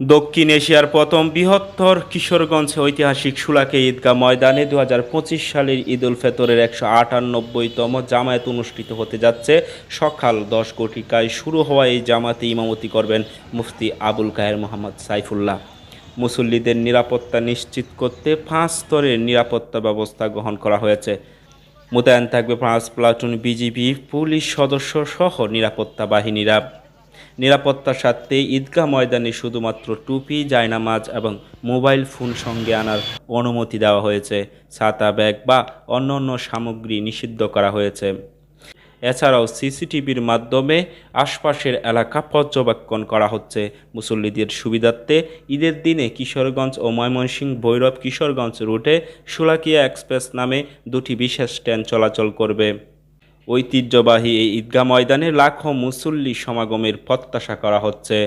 দক্ষিণ এশিয়ার প্রথম বৃহত্তর কিশোরগঞ্জ ঐতিহাসিক সুলাকে ঈদগাহ ময়দানে দু হাজার পঁচিশ সালের ঈদ উল ফেতরের একশো আটানব্বইতম জামায়াত অনুষ্ঠিত হতে যাচ্ছে। সকাল দশ কোটিকায় শুরু হওয়া এই জামাতে ইমামতি করবেন মুফতি আবুল কাহের মোহাম্মদ সাইফুল্লাহ। মুসল্লিদের নিরাপত্তা নিশ্চিত করতে পাঁচ স্তরের নিরাপত্তা ব্যবস্থা গ্রহণ করা হয়েছে। মোতায়েন থাকবে পাঁচ প্লাটুন বিজিবি পুলিশ সদস্য সহ নিরাপত্তা বাহিনীরা। নিরাপত্তার স্বার্থে ঈদগাহ ময়দানে শুধুমাত্র টুপি, জায়নামাজ এবং মোবাইল ফোন সঙ্গে আনার অনুমতি দেওয়া হয়েছে। ছাতা, ব্যাগ বা অন্যান্য সামগ্রী নিষিদ্ধ করা হয়েছে। এছাড়াও সিসিটিভির মাধ্যমে আশপাশের এলাকা পর্যবেক্ষণ করা হচ্ছে। মুসল্লিদের সুবিধার্থে ঈদের দিনে কিশোরগঞ্জ ও ময়মনসিংহ ভৈরব কিশোরগঞ্জ রুটে সুলাকিয়া এক্সপ্রেস নামে দুটি বিশেষ ট্রেন চলাচল করবে। ঐতিহ্যবাহী এই ঈদগাহ ময়দানে লাখো মুসল্লি সমাগমের প্রত্যাশা করা হচ্ছে।